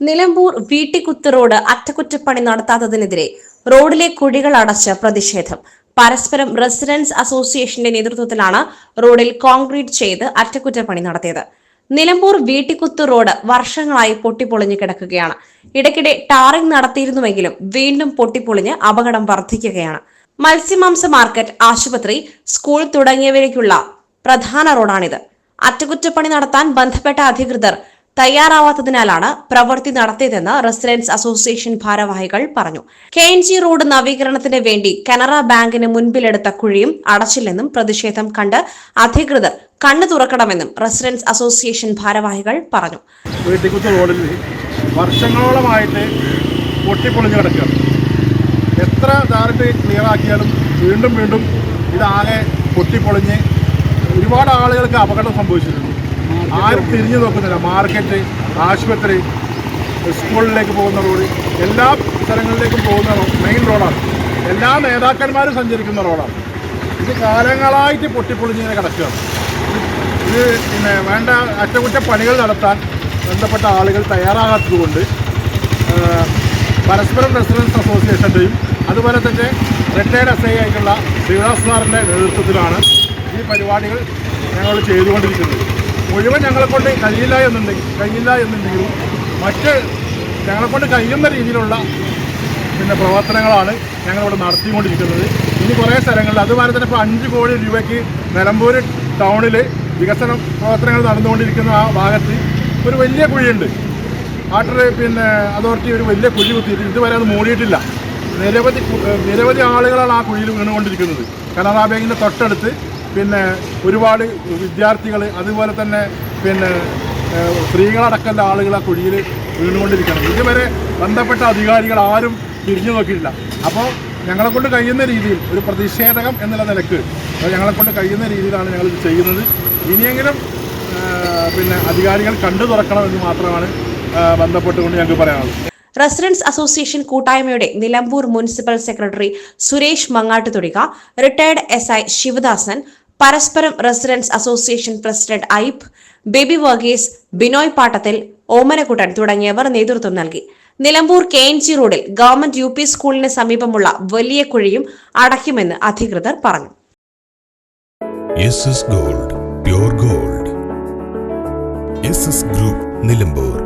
Nilambur വീട്ടിക്കുത്ത് road അറ്റകുറ്റപ്പണി നടത്താത്തതിനെതിരെ റോഡിലെ കുഴികൾ അടച്ച് പ്രതിഷേധം. പരസ്പരം റെസിഡൻസ് അസോസിയേഷന്റെ നേതൃത്വത്തിലാണ് റോഡിൽ കോൺക്രീറ്റ് ചെയ്ത് അറ്റകുറ്റപ്പണി നടത്തിയത്. നിലമ്പൂർ വീട്ടിക്കുത്ത് റോഡ് വർഷങ്ങളായി പൊട്ടിപ്പൊളിഞ്ഞു കിടക്കുകയാണ്. ഇടയ്ക്കിടെ ടാറിംഗ് നടത്തിയിരുന്നുവെങ്കിലും വീണ്ടും പൊട്ടിപ്പൊളിഞ്ഞ് അപകടം വർദ്ധിക്കുകയാണ്. മത്സ്യമാംസ മാർക്കറ്റ് ആശുപത്രി സ്കൂൾ തുടങ്ങിയവയിലേക്കുള്ള പ്രധാന റോഡാണിത്. അറ്റകുറ്റപ്പണി നടത്താൻ ബന്ധപ്പെട്ട അധികൃതർ തയ്യാറാവാത്തതിനാലാണ് പ്രവൃത്തി നടത്തിയതെന്ന് റെസിഡൻസ് അസോസിയേഷൻ ഭാരവാഹികൾ പറഞ്ഞു. കെ എൻ ജി റോഡ് നവീകരണത്തിന് വേണ്ടി കനറ ബാങ്കിന് മുൻപിലെടുത്ത കുഴിയും അടച്ചില്ലെന്നും പ്രതിഷേധം കണ്ട് അധികൃതർ കണ്ണു തുറക്കണമെന്നും റെസിഡൻസ് അസോസിയേഷൻ ഭാരവാഹികൾ പറഞ്ഞു. റോഡിൽ വർഷങ്ങളോളമായിട്ട് പൊട്ടിപ്പൊളിഞ്ഞ് കിടക്കുകയാണ്. എത്ര ധാരട്ട് ക്ലിയർ ആക്കിയാലും വീണ്ടും വീണ്ടും ഇതാകെ പൊട്ടിപ്പൊളിഞ്ഞ് ഒരുപാട് ആളുകൾക്ക് അപകടം സംഭവിച്ചിട്ടുണ്ട്. ആരും തിരിഞ്ഞു നോക്കുന്നില്ല. മാർക്കറ്റ് ആശുപത്രി സ്കൂളിലേക്ക് പോകുന്ന റോഡ് എല്ലാ സ്ഥലങ്ങളിലേക്കും പോകുന്ന മെയിൻ റോഡാണ്. എല്ലാ നേതാക്കന്മാരും സഞ്ചരിക്കുന്ന റോഡാണ്. ഇത് കാലങ്ങളായിട്ട് പൊട്ടിപ്പൊളിഞ്ഞിങ്ങനെ കിടക്കുകയാണ്. ഇത് പിന്നെ വേണ്ട അറ്റകുറ്റപ്പണികൾ നടത്താൻ ബന്ധപ്പെട്ട ആളുകൾ തയ്യാറാകാത്തതുകൊണ്ട് പരസ്പരം റെസിഡൻസ് അസോസിയേഷന്റെയും അതുപോലെ തന്നെ റിട്ടയർഡ് എസ് ഐ ആയിട്ടുള്ള ശ്രീനിവാസ് സാറിന്റെ നേതൃത്വത്തിലാണ് ഈ പരിപാടികൾ ഞങ്ങൾ ചെയ്തുകൊണ്ടിരിക്കുന്നത്. മുഴുവൻ ഞങ്ങളെക്കൊണ്ട് കഴിയില്ല എന്നുണ്ടെങ്കിൽ കഴിയില്ല എന്നുണ്ടെങ്കിലും മറ്റ് ഞങ്ങളെക്കൊണ്ട് കഴിയുന്ന രീതിയിലുള്ള പിന്നെ പ്രവർത്തനങ്ങളാണ് ഞങ്ങളിവിടെ നടത്തിക്കൊണ്ടിരിക്കുന്നത്. ഇനി കുറേ സ്ഥലങ്ങളിൽ അതുപോലെ തന്നെ ഇപ്പോൾ അഞ്ച് കോടി രൂപയ്ക്ക് നിലമ്പൂർ ടൗണിൽ വികസന പ്രവർത്തനങ്ങൾ നടന്നുകൊണ്ടിരിക്കുന്ന ആ ഭാഗത്ത് ഒരു വലിയ കുഴിയുണ്ട്. വാട്ടർ പിന്നെ അതോറിറ്റി ഒരു വലിയ കുഴി കുത്തിയിട്ട് ഇതുവരെ അത് മൂടിയിട്ടില്ല. നിരവധി നിരവധി ആളുകളാണ് ആ കുഴിയിൽ വീണുകൊണ്ടിരിക്കുന്നത്. കനറാ ബാങ്കിന്റെ തൊട്ടടുത്ത് പിന്നെ ഒരുപാട് വിദ്യാർത്ഥികൾ അതുപോലെ തന്നെ പിന്നെ സ്ത്രീകളടക്കമുള്ള ആളുകൾ ആ കുഴിയിൽ വീണുകൊണ്ടിരിക്കണം ഇതുവരെ ബന്ധപ്പെട്ട അധികാരികൾ ആരും തിരിഞ്ഞു നോക്കിയിട്ടില്ല. അപ്പോൾ ഞങ്ങളെ കൊണ്ട് കഴിയുന്ന രീതിയിൽ ഒരു പ്രതിഷേധകം എന്നുള്ള നിലയ്ക്ക് ഞങ്ങളെ കൊണ്ട് കഴിയുന്ന രീതിയിലാണ് ഞങ്ങൾ ഇത് ചെയ്യുന്നത്. ഇനിയെങ്കിലും പിന്നെ അധികാരികൾ കണ്ടു തുറക്കണം എന്ന് മാത്രമാണ് ബന്ധപ്പെട്ടുകൊണ്ട് ഞങ്ങൾക്ക് പറയാനുള്ളത്. റെസിഡൻസ് അസോസിയേഷൻ കൂട്ടായ്മയുടെ Nilambur municipal secretary Suresh Mangattuthodika retired S I Sivadasan പരസ്പരം residence association president Ipe Baby Varghese Binoy Pattathil Omanakuttan തുടങ്ങിയവർ നേതൃത്വം നൽകി. നിലമ്പൂർ കെ എൻ ജി റോഡിൽ ഗവൺമെന്റ് യു പി സ്കൂളിന് സമീപമുള്ള വലിയ കുഴിയും അടയ്ക്കുമെന്ന് അധികൃതർ പറഞ്ഞു. Gold gold. ഗ്രൂപ്പ് നിലമ്പൂർ.